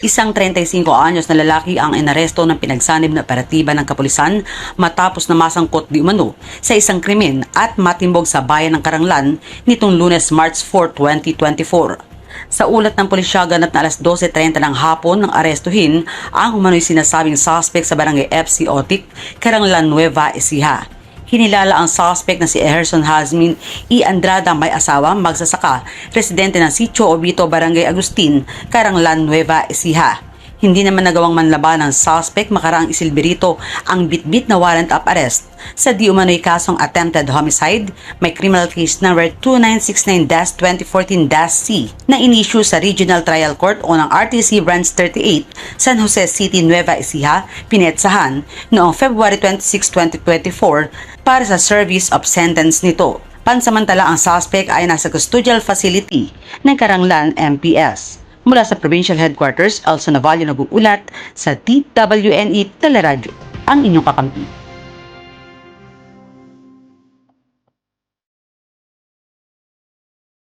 Isang 35 anyos na lalaki ang inaresto ng pinagsanib na operatiba ng kapulisan matapos na masangkot di umano sa isang krimen at matimbog sa bayan ng Karanglan nitong lunes March 4, 2024. Sa ulat ng pulisya, ganap na alas 12.30 ng hapon nang arestuhin ang umano'y sinasabing suspect sa barangay FC Otic, Karanglan Nueva Ecija. Hinilala ang suspect na si Eherson Hazmin E. Andrada may asawa, magsasaka, residente ng Sitio Obito, Barangay Agustin, Karanglan, Nueva Ecija. Hindi naman nagawang manlaban ng suspect makaraang isilbirito ang bitbit na warrant of arrest sa di umano'y kasong attempted homicide, may criminal case number 2969-2014-C na inisyu sa Regional Trial Court o ng RTC Branch 38, San Jose City, Nueva Ecija, Pinetsahan noong February 26, 2024 para sa service of sentence nito. Pansamantala ang suspect ay nasa custodial facility ng Karanglan MPS. Mula sa provincial headquarters, Elsa Navallo nag-uulat sa DWNE Teleradyo, ang inyong kakampi.